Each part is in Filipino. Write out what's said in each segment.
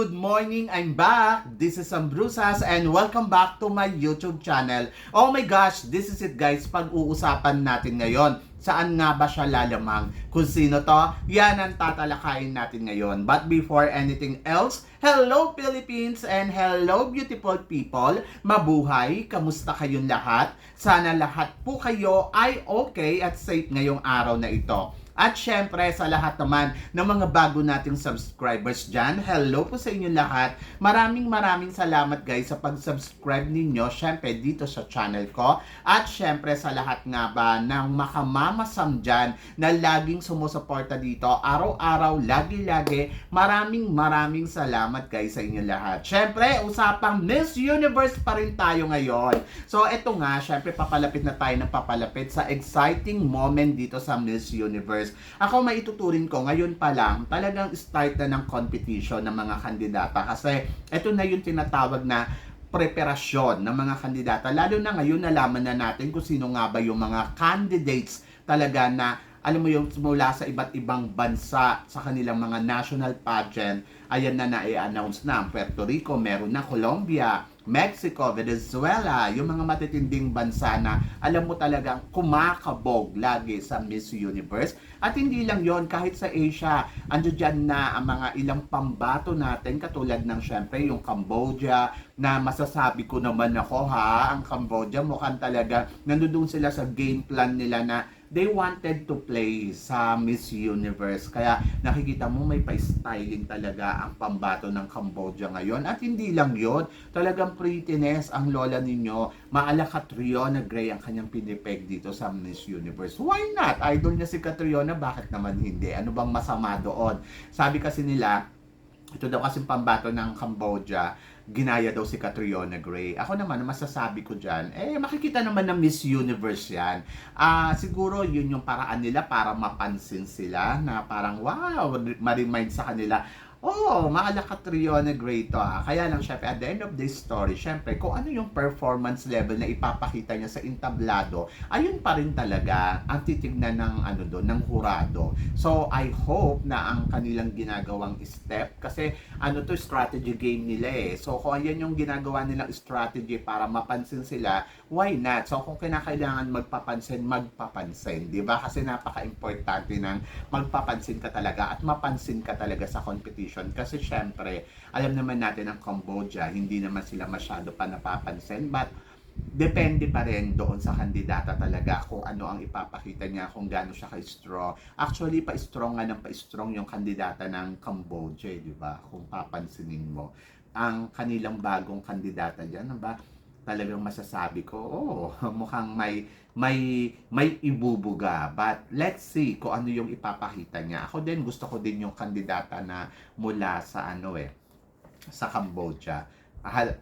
Good morning! I'm back! This is Ambrusas and welcome back to my YouTube channel. Oh my gosh! This is it guys, pag-uusapan natin ngayon. Saan nga ba siya lalamang? Kung sino to? Yan ang tatalakayin natin ngayon. But before anything else, hello Philippines and hello beautiful people! Mabuhay! Kamusta kayong lahat? Sana lahat po kayo ay okay at safe ngayong araw na ito. At syempre sa lahat naman ng mga bago nating subscribers dyan, hello po sa inyo lahat. Maraming maraming salamat guys sa pag-subscribe ninyo syempre dito sa channel ko. At syempre sa lahat nga ba ng makamamasam dyan na laging sumusuporta dito araw-araw, lagi-lagi. Maraming maraming salamat guys sa inyo lahat. Syempre, usapang Miss Universe pa rin tayo ngayon. So eto nga, syempre papalapit na tayo ng papalapit sa exciting moment dito sa Miss Universe. Ako maituturin ko ngayon pa lang, talagang start na ng competition ng mga kandidata kasi ito na yung tinatawag na preparasyon ng mga kandidata. Lalo na ngayon nalaman na natin kung sino nga ba yung mga candidates talaga na alam mo yung mula sa iba't ibang bansa sa kanilang mga national pageant, ayan na na-announce na. Puerto Rico, meron na Colombia, Mexico, Venezuela, yung mga matitinding bansa na alam mo talagang kumakabog lagi sa Miss Universe. At hindi lang yon kahit sa Asia, ando dyan na ang mga ilang pambato natin katulad ng syempre yung Cambodia na masasabi ko naman ako ha, ang Cambodia mukhang talaga nandoon sila sa game plan nila na they wanted to play sa Miss Universe. Kaya nakikita mo may pa-styling talaga ang pambato ng Cambodia ngayon. At hindi lang yon talagang prettiness ang lola ninyo. Maala Catriona Gray ang kanyang pinipeg dito sa Miss Universe. Why not? Idol niya si Catriona, bakit naman hindi? Ano bang masama doon? Sabi kasi nila, ito daw kasing pambato ng Cambodia, ginaya daw si Catriona Gray. Ako naman, masasabi ko dyan, eh, makikita naman ng Miss Universe yan. Ah, siguro, yun yung paraan nila para mapansin sila na parang, wow, ma-remind sa kanila, Oh, maala Catriona Gray to ha. Kaya lang, syempre, at the end of this story, syempre, kung ano yung performance level na ipapakita niya sa entablado, ayun pa rin talaga ang titignan ng, ano do, ng hurado. So, I hope na ang kanilang ginagawang step, kasi ano to, strategy game nila eh. So, kung ayan yung ginagawa nilang strategy para mapansin sila, why not? So, kung kinakailangan magpapansin, magpapansin. Di ba? Kasi napaka-importante ng magpapansin ka talaga at mapansin ka talaga sa competition Kasi syempre, alam naman natin ang Cambodia, hindi naman sila masyado pa napapansin. But, depende pa rin doon sa kandidata talaga kung ano ang ipapakita niya, kung gaano siya ka-strong. Actually, pa-strong nga ng pa-strong yung kandidata ng Cambodia, eh, di ba? Kung papansinin mo. Ang kanilang bagong kandidata dyan, ba? Talagang masasabi ko, oh, mukhang may may may ibubuga. But let's see kung ano yung ipapakita niya. Ako din gusto ko din yung kandidata na mula sa ano eh sa Cambodia.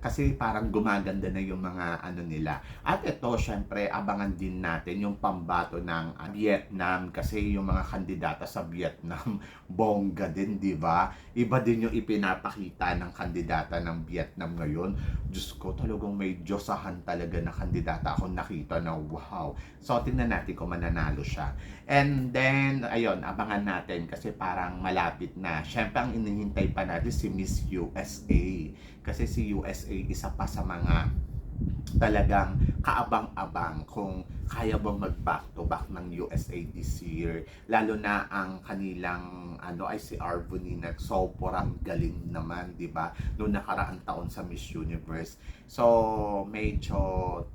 Kasi parang gumaganda na yung mga ano nila. At ito, syempre, abangan din natin yung pambato ng ah, Vietnam kasi yung mga kandidata sa Vietnam, bongga din, di ba? Iba din yung ipinapakita ng kandidata ng Vietnam ngayon. Diyos ko, talagang may Diyosahan talaga na kandidata ako nakita na wow. So, tingnan natin kung mananalo siya. And then, ayun, abangan natin kasi parang malapit na. Syempre, ang inihintay pa natin si Miss USA. Kasi si USA isa pa sa mga talagang kaabang-abang kung kaya bang mag back to back ng USA this year? Lalo na ang kanilang ano ay si Arboni na sobrang galing naman di ba? Noong nakaraang taon sa Miss Universe. So medyo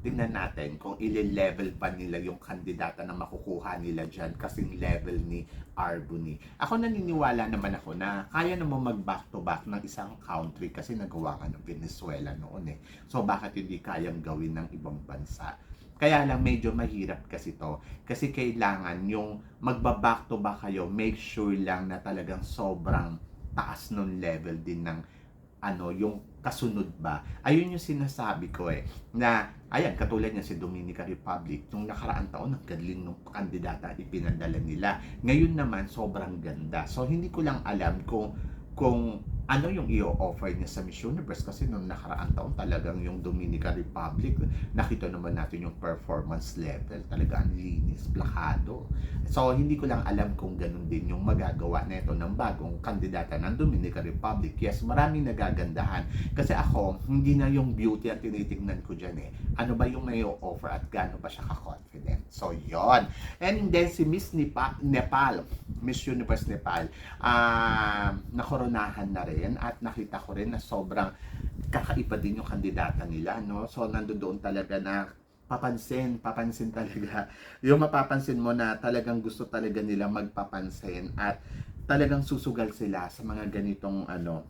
tingnan natin kung ile-level pa nila yung kandidata na makukuha nila dyan kasing level ni Arboni ako naniniwala naman ako na kaya naman mag back to back ng isang country kasi nagawa nga ng Venezuela noon eh. So bakit hindi kayang gawin ng ibang bansa kaya lang medyo mahirap kasi to. Kasi kailangan yung magba-back to back kayo, make sure lang na talagang sobrang taas ng level din ng ano, yung kasunod ba. Ayun yung sinasabi ko eh, na, ayan, katulad niya si Dominica Republic, nung nakaraang taon, ang galing ng kandidata ipinadala nila. Ngayon naman, sobrang ganda. So, hindi ko lang alam kung, kung ano yung i-offer niya sa Miss Universe kasi nung nakaraang taon talagang yung Dominican Republic nakita naman natin yung performance level. Talaga ang linis, plakado. So hindi ko lang alam kung ganun din yung magagawa nito ng bagong kandidata ng Dominican Republic. Yes maraming nagagandahan. Kasi ako hindi na yung beauty ang tinitingnan ko dyan eh. Ano ba yung may offer at gaano ba siya ka-confident? So yon and then si Miss Nepal, Miss Universe Nepal ah nakoronahan na rin at nakita ko rin na sobrang kakaiba din yung kandidata nila no so nandoon talaga na papansin, papansin talaga. Yung mapapansin mo na talagang gusto talaga nila magpapansin at talagang susugal sila sa mga ganitong ano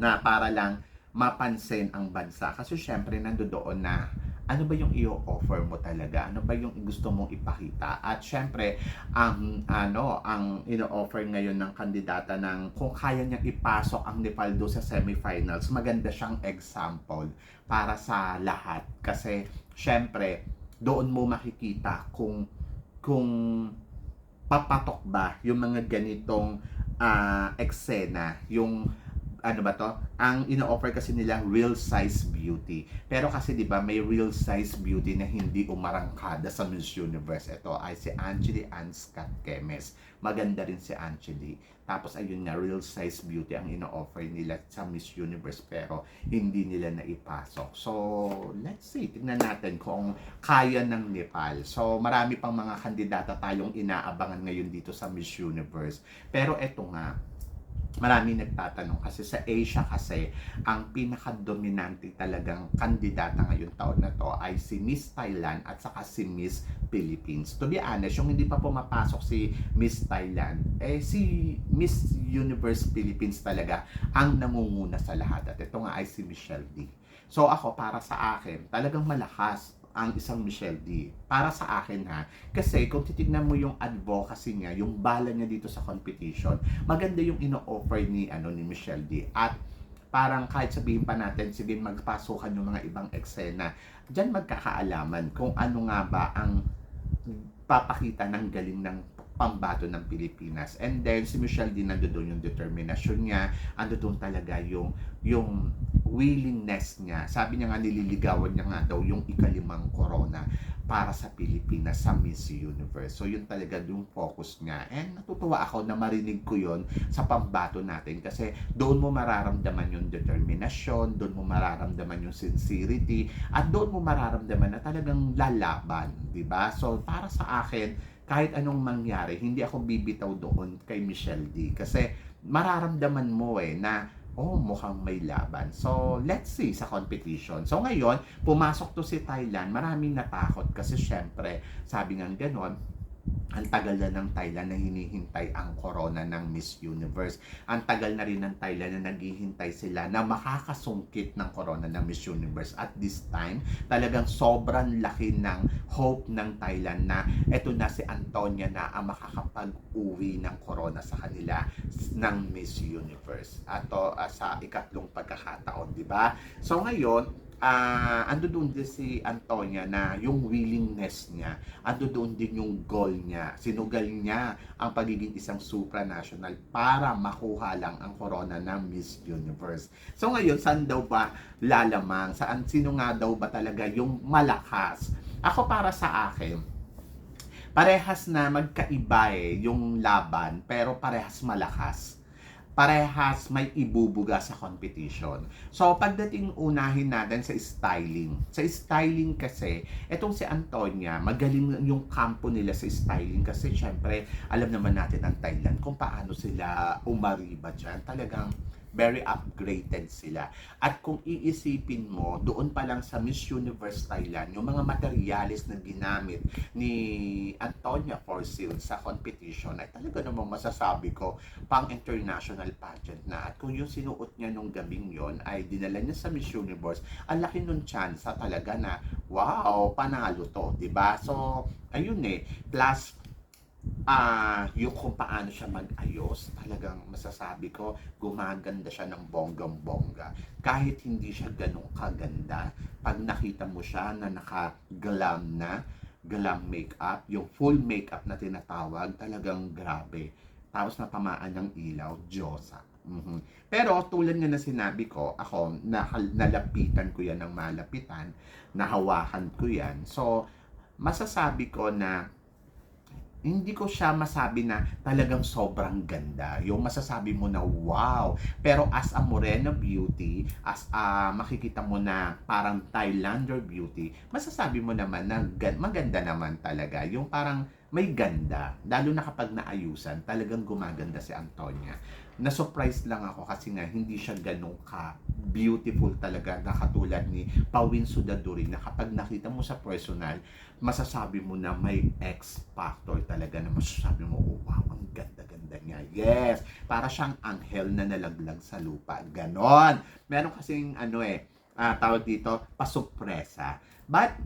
na para lang mapansin ang bansa. Kasi syempre nandoon na ano ba yung i-offer mo talaga? Ano ba yung gusto mong ipakita? At syempre, ang ano, ang ino-offer ngayon ng kandidata ng kung kaya niyang ipasok ang Nepal do sa semifinals, maganda siyang example para sa lahat. Kasi syempre, doon mo makikita kung kung papatok ba yung mga ganitong ah, eksena, yung ano ba to? Ang ino-offer kasi nila real size beauty. Pero kasi 'di ba may real size beauty na hindi umarangkada sa Miss Universe. Ito ay si Angeli Ann Scott Kemes. Maganda rin si Angeli. Tapos ayun nga real size beauty ang ino-offer nila sa Miss Universe pero hindi nila naipasok. So, let's see. Tingnan natin kung kaya ng Nepal. So, marami pang mga kandidata tayong inaabangan ngayon dito sa Miss Universe. Pero eto nga, marami nagtatanong kasi sa Asia kasi ang pinaka-dominante talagang kandidata ngayon taon na to ay si Miss Thailand at saka si Miss Philippines. To be honest, yung hindi pa pumapasok si Miss Thailand, eh si Miss Universe Philippines talaga ang nangunguna sa lahat. At ito nga ay si Michelle D. So ako, para sa akin, talagang malakas ang isang Michelle D. Para sa akin ha, kasi kung titignan mo yung advocacy niya, yung bala niya dito sa competition, maganda yung ino-offer ni ano ni Michelle D. At parang kahit sabihin pa natin, sige magpasukan yung mga ibang eksena, dyan magkakaalaman kung ano nga ba ang papakita ng galing ng pambato ng Pilipinas. And then si Michelle din nandoon yung determinasyon niya, ando doon talaga yung yung willingness niya. Sabi niya nga nililigawan niya nga daw yung ikalimang corona para sa Pilipinas sa Miss Universe. So yun talaga yung focus niya. And natutuwa ako na marinig ko yun sa pambato natin kasi doon mo mararamdaman yung determinasyon, doon mo mararamdaman yung sincerity, at doon mo mararamdaman na talagang lalaban, di ba? So para sa akin, kahit anong mangyari, hindi ako bibitaw doon kay Michelle D. Kasi mararamdaman mo eh na oh, mukhang may laban. So, let's see sa competition. So, ngayon, pumasok to si Thailand, maraming natakot kasi syempre, sabi nga ganon, ang tagal na ng Thailand na hinihintay ang corona ng Miss Universe. Ang tagal na rin ng Thailand na naghihintay sila na makakasungkit ng corona ng Miss Universe. At this time, talagang sobrang laki ng hope ng Thailand na eto na si Antonia na ang makakapag-uwi ng corona sa kanila ng Miss Universe. Ato uh, sa ikatlong pagkakataon, di ba? So ngayon, ah ando doon din si Antonia na yung willingness niya, ando doon din yung goal niya. Sinugal niya ang pagiging isang supranational para makuha lang ang corona ng Miss Universe. So ngayon, saan daw ba lalamang? Saan, sino nga daw ba talaga yung malakas? Ako para sa akin, parehas na magkaiba eh, yung laban, pero parehas malakas parehas may ibubuga sa competition. So, pagdating unahin natin sa styling. Sa styling kasi, etong si Antonia, magaling yung kampo nila sa styling kasi syempre, alam naman natin ang Thailand kung paano sila umariba dyan. Talagang very upgraded sila. At kung iisipin mo, doon pa lang sa Miss Universe Thailand, yung mga materialis na ginamit ni Antonia Forsil sa competition ay talaga namang masasabi ko pang international pageant na. At kung yung sinuot niya nung gabing yon ay dinala niya sa Miss Universe, ang laki nung chance talaga na, wow, panalo to, 'di ba So, ayun eh. Plus, ah yung kung paano siya mag-ayos, talagang masasabi ko, gumaganda siya ng bonggang-bongga. Kahit hindi siya ganun kaganda, pag nakita mo siya na naka-glam na, glam makeup, yung full makeup na tinatawag, talagang grabe. Tapos natamaan ng ilaw, Diyosa. Mhm. Pero tulad nga na sinabi ko, ako, nalapitan ko yan ng malapitan, nahawakan ko yan. So, masasabi ko na hindi ko siya masabi na talagang sobrang ganda. Yung masasabi mo na wow. Pero as a Moreno beauty, as a makikita mo na parang Thailander beauty, masasabi mo naman na gan- maganda naman talaga. Yung parang may ganda. Lalo na kapag naayusan, talagang gumaganda si Antonia. Na-surprise lang ako kasi nga hindi siya ganun ka beautiful talaga na katulad ni Pawin Sudaduri na kapag nakita mo sa personal, masasabi mo na may X factor talaga na masasabi mo, oh, wow, ang ganda-ganda niya. Yes, para siyang anghel na nalaglag sa lupa. Ganon. Meron kasing ano eh, ah, tawag dito, pasupresa. But,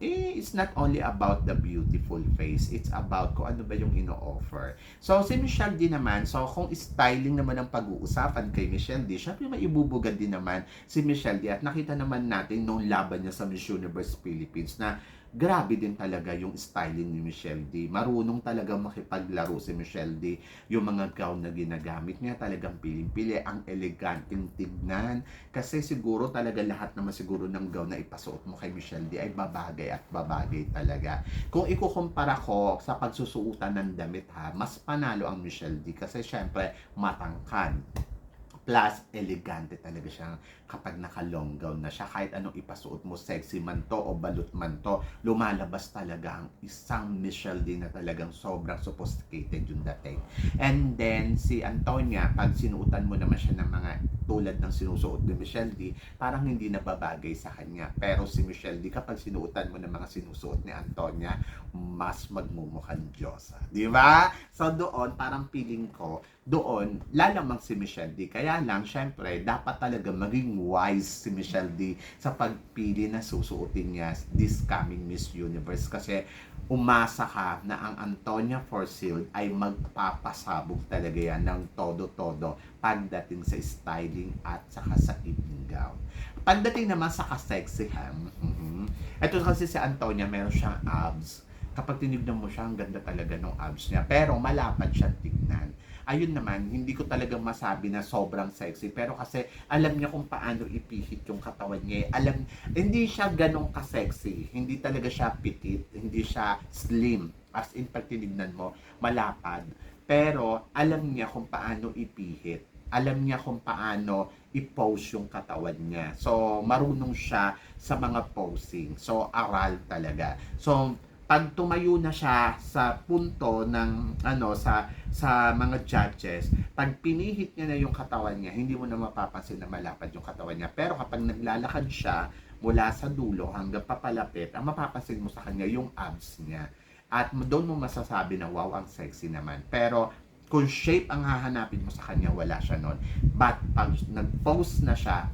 eh, it's not only about the beautiful face, it's about kung ano ba yung ino-offer. So, si Michelle D naman, so kung styling naman ang pag-uusapan kay Michelle D, syempre may ibubugad din naman si Michelle D at nakita naman natin nung laban niya sa Miss Universe Philippines na grabe din talaga yung styling ni Michelle D. Marunong talaga makipaglaro si Michelle D. Yung mga gown na ginagamit niya talagang piling-pili, ang eleganteng tignan. Kasi siguro talaga lahat naman siguro ng gown na ipasuot mo kay Michelle D ay babagay at babagay talaga. Kung ikukumpara ko sa pagsusuotan ng damit ha, mas panalo ang Michelle D kasi syempre matangkan. Plus, elegante talaga siya kapag naka-long gown na siya. Kahit anong ipasuot mo, sexy man to o balot man to, lumalabas talaga ang isang Michelle D na talagang sobrang sophisticated yung dating. And then, si Antonia, pag sinuotan mo naman siya ng mga tulad ng sinusuot ni Michelle D, parang hindi na babagay sa kanya. Pero si Michelle D, kapag sinuotan mo ng mga sinusuot ni Antonia, mas magmumukhang Diyosa. Di ba? So doon, parang feeling ko, doon, lalamang si Michelle D. Kaya lang, syempre, dapat talaga maging wise si Michelle D sa pagpili na susuotin niya this coming Miss Universe. Kasi umasa ka na ang Antonia Forsyth ay magpapasabog talaga yan ng todo-todo pagdating sa styling at saka sa evening gown. Pagdating naman sa kasexihan, mhm, ito kasi si Antonia, meron siyang abs. Kapag tinignan mo siya, ang ganda talaga ng abs niya. Pero malapad siyang tignan ayun naman, hindi ko talaga masabi na sobrang sexy. Pero kasi alam niya kung paano ipihit yung katawan niya. Alam, hindi siya ganong ka-sexy. Hindi talaga siya petit. Hindi siya slim. As in, pag tinignan mo, malapad. Pero alam niya kung paano ipihit. Alam niya kung paano i-pose yung katawan niya. So, marunong siya sa mga posing. So, aral talaga. So, pag tumayo na siya sa punto ng ano sa sa mga judges, pag pinihit niya na yung katawan niya, hindi mo na mapapansin na malapad yung katawan niya. Pero kapag naglalakad siya mula sa dulo hanggang papalapit, ang mapapansin mo sa kanya yung abs niya. At doon mo masasabi na wow, ang sexy naman. Pero kung shape ang hahanapin mo sa kanya, wala siya noon. But pag nag-pose na siya,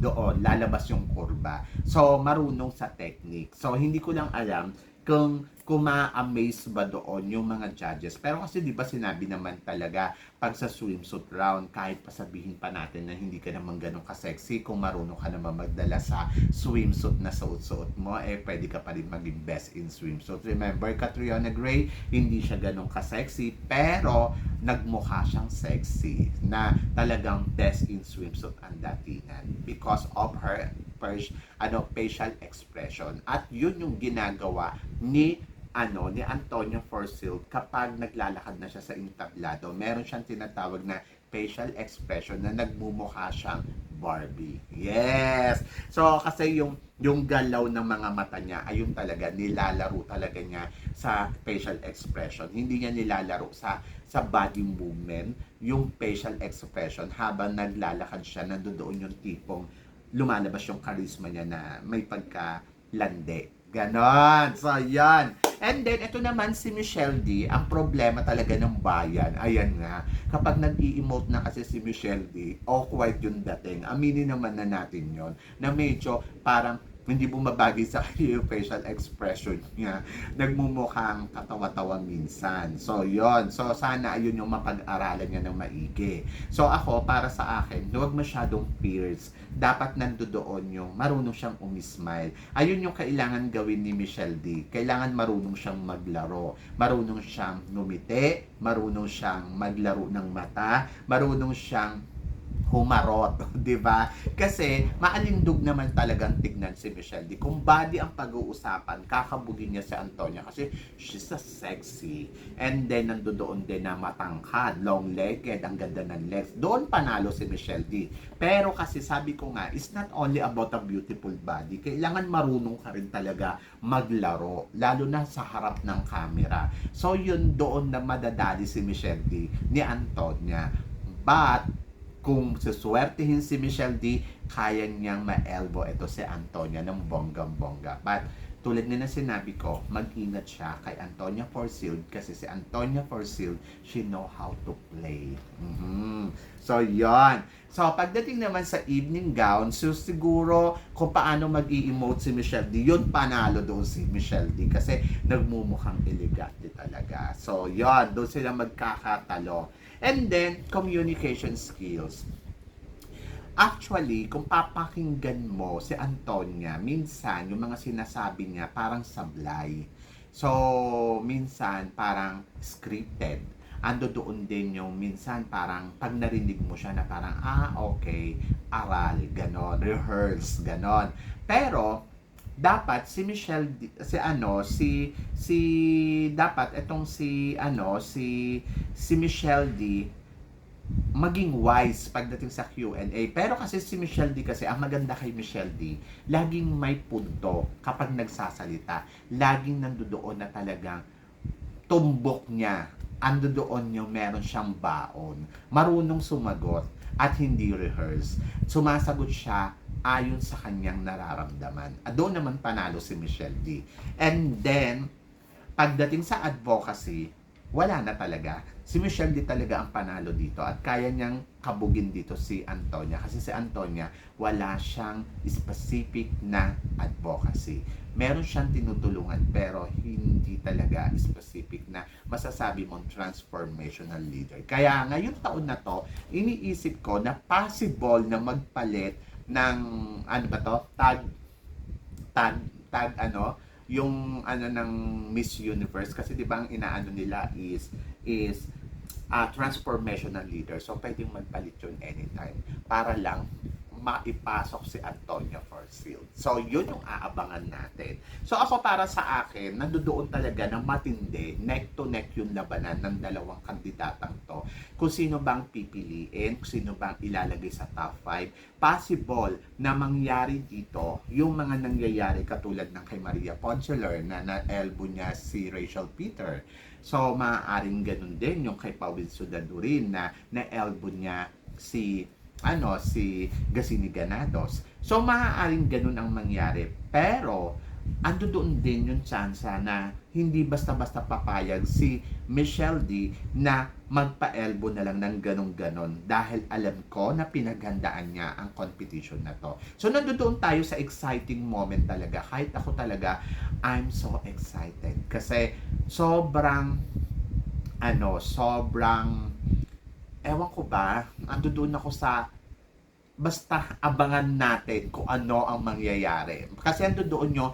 doon, lalabas yung kurba. So, marunong sa technique. So, hindi ko lang alam kung kung ma-amaze ba doon yung mga judges. Pero kasi di ba sinabi naman talaga pag sa swimsuit round, kahit pasabihin pa natin na hindi ka naman ganun ka-sexy, kung marunong ka naman magdala sa swimsuit na suot-suot mo, eh pwede ka pa rin maging best in swimsuit. Remember, Catriona Gray, hindi siya ganun ka-sexy, pero nagmukha siyang sexy na talagang best in swimsuit ang datingan because of her first, ano, facial expression. At yun yung ginagawa ni ano ni Antonio Forsyth kapag naglalakad na siya sa entablado, meron siyang tinatawag na facial expression na nagmumukha siyang Barbie. Yes! So, kasi yung yung galaw ng mga mata niya, ayun talaga, nilalaro talaga niya sa facial expression. Hindi niya nilalaro sa sa body movement, yung facial expression habang naglalakad siya, nandoon yung tipong lumalabas yung charisma niya na may pagka-lande. Ganon. So, yan. And then, ito naman si Michelle D, ang problema talaga ng bayan. Ayan nga. Kapag nag-i-emote na kasi si Michelle D, awkward yung dating. Aminin naman na natin yon na medyo parang hindi bumabagay sa facial expression niya. Nagmumukhang katawa-tawa minsan. So, yon So, sana ayun yung mapag-aralan niya ng maigi. So, ako, para sa akin, huwag masyadong fierce. Dapat nandoon yung marunong siyang umismile. Ayun yung kailangan gawin ni Michelle D. Kailangan marunong siyang maglaro. Marunong siyang ngumiti. Marunong siyang maglaro ng mata. Marunong siyang humarot, 'di ba? Kasi maalindog naman talagang tignan si Michelle D. Kung body ang pag-uusapan, kakabugin niya si Antonia kasi she's a sexy. And then nandoon din na matangkad, long-legged, ang ganda ng legs. Doon panalo si Michelle D. Pero kasi sabi ko nga, it's not only about a beautiful body. Kailangan marunong ka rin talaga maglaro, lalo na sa harap ng camera. So yun doon na madadali si Michelle D ni Antonia. But kung suswertihin si Michelle D, kaya niyang ma-elbow ito si Antonia ng bonggang-bongga. But tulad na na sinabi ko, mag-ingat siya kay Antonia Forsyth kasi si Antonia Forsyth, she know how to play. Mhm. So, yon. So, pagdating naman sa evening gown, so siguro kung paano mag emote si Michelle D, yun panalo doon si Michelle D kasi nagmumukhang elegante talaga. So, yon. Doon sila magkakatalo. And then, communication skills. Actually, kung papakinggan mo si Antonia, minsan yung mga sinasabi niya parang sablay. So, minsan parang scripted. Ando doon din yung minsan parang pag narinig mo siya na parang, ah, okay, aral, ganon, rehearse, ganon. Pero, dapat si Michelle si ano si si dapat etong si ano si si Michelle D maging wise pagdating sa Q&A. Pero kasi si Michelle D kasi, ang maganda kay Michelle D, laging may punto kapag nagsasalita. Laging nandoon na talagang tumbok niya. Ando doon yung meron siyang baon. Marunong sumagot at hindi rehearse. Sumasagot siya ayon sa kanyang nararamdaman. Ah, Doon naman panalo si Michelle D. And then, pagdating sa advocacy, wala na talaga. Si Michelle di talaga ang panalo dito at kaya niyang kabugin dito si Antonia kasi si Antonia wala siyang specific na advocacy. Meron siyang tinutulungan pero hindi talaga specific na masasabi mong transformational leader. Kaya ngayong taon na to, iniisip ko na possible na magpalit ng ano ba to? Tag tag tag ano yung ano ng Miss Universe kasi 'di ba ang inaano nila is is uh, transformational leader. So pwedeng magpalit yun anytime para lang maipasok si Antonio Forsyth. So, yun yung aabangan natin. So, ako para sa akin, nandoon talaga na matindi, neck to neck yung labanan ng dalawang kandidatang to. Kung sino bang pipiliin, kung sino bang ilalagay sa top 5. Possible na mangyari dito yung mga nangyayari katulad ng kay Maria Ponceler na na-elbow niya si Rachel Peter. So, maaaring ganun din yung kay Pawil Sudadurin na na-elbow niya si ano si Gasini Ganados. So maaaring ganun ang mangyari. Pero ando doon din yung chance na hindi basta-basta papayag si Michelle D na magpa-elbow na lang ng ganong-ganon dahil alam ko na pinaghandaan niya ang competition na to. So nandoon tayo sa exciting moment talaga. Kahit ako talaga, I'm so excited. Kasi sobrang ano, sobrang ewan ko ba, ando doon ako sa basta abangan natin kung ano ang mangyayari. Kasi ando doon nyo,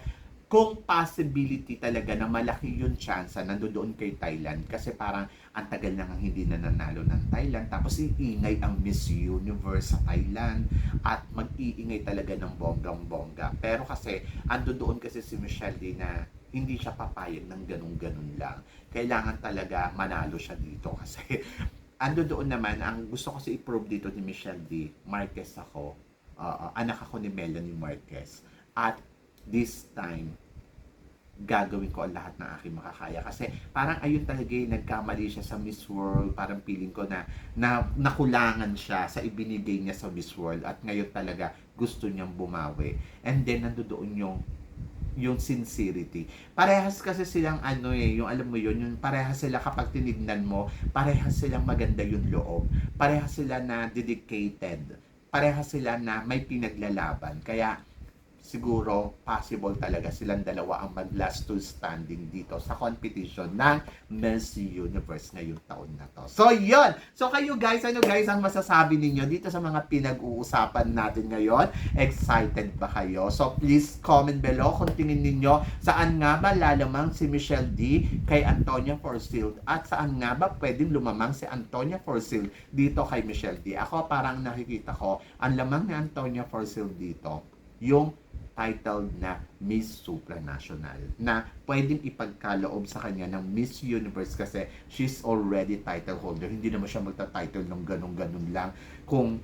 kung possibility talaga na malaki yung chance na doon kay Thailand. Kasi parang ang tagal na nga hindi na nanalo ng Thailand. Tapos iingay ang Miss Universe sa Thailand at mag-iingay talaga ng bonggang-bongga. Pero kasi ando doon kasi si Michelle D na hindi siya papayag ng ganun-ganun lang. Kailangan talaga manalo siya dito kasi ando doon naman, ang gusto ko si i-prove dito ni Michelle D. Marquez ako. Uh, anak ako ni Melanie Marquez. At this time, gagawin ko ang lahat ng aking makakaya. Kasi parang ayun talaga yung nagkamali siya sa Miss World. Parang feeling ko na, na nakulangan siya sa ibinigay niya sa Miss World. At ngayon talaga gusto niyang bumawi. And then nandoon yung yung sincerity. Parehas kasi silang ano eh, yung alam mo yun, yung parehas sila kapag tinignan mo, parehas silang maganda yung loob. Parehas sila na dedicated. Parehas sila na may pinaglalaban. Kaya siguro possible talaga silang dalawa ang mag last two standing dito sa competition ng Miss Universe ngayong taon na to. So, yun! So, kayo guys, ano guys ang masasabi ninyo dito sa mga pinag-uusapan natin ngayon? Excited ba kayo? So, please comment below kung tingin ninyo saan nga ba lalamang si Michelle D kay Antonia Forsyth at saan nga ba pwedeng lumamang si Antonia Forsyth dito kay Michelle D. Ako parang nakikita ko ang lamang ni Antonia Forsyth dito yung titled na Miss Supranational na pwedeng ipagkaloob sa kanya ng Miss Universe kasi she's already title holder. Hindi naman siya magta-title ng ganun-ganun lang kung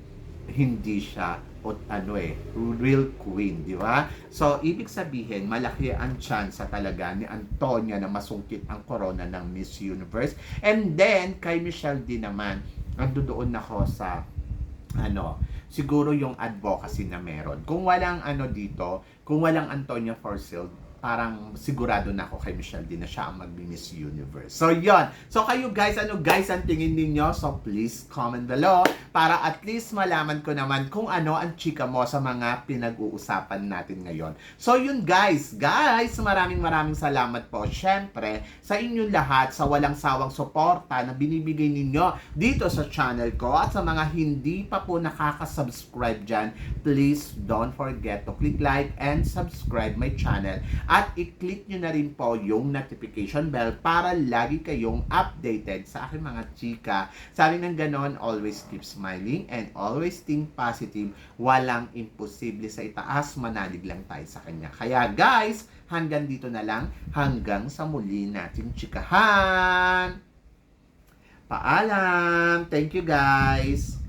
hindi siya o ano eh, real queen, di ba? So, ibig sabihin, malaki ang chance talaga ni Antonia na masungkit ang corona ng Miss Universe. And then, kay Michelle din naman, nandoon ako sa ano, siguro yung advocacy na meron. Kung walang ano dito, kung walang Antonia Forsyth, parang sigurado na ako kay Michelle din na siya ang mag-Miss Universe. So, yon. So, kayo guys, ano guys ang tingin ninyo? So, please comment below para at least malaman ko naman kung ano ang chika mo sa mga pinag-uusapan natin ngayon. So, yun guys. Guys, maraming maraming salamat po. Siyempre, sa inyong lahat, sa walang sawang suporta na binibigay ninyo dito sa channel ko at sa mga hindi pa po nakaka-subscribe dyan, please don't forget to click like and subscribe my channel at i-click nyo na rin po yung notification bell para lagi kayong updated sa aking mga chika. Sabi ng ganon, always keep smiling and always think positive. Walang imposible sa itaas, manalig lang tayo sa kanya. Kaya guys, hanggang dito na lang, hanggang sa muli nating chikahan. Paalam! Thank you guys!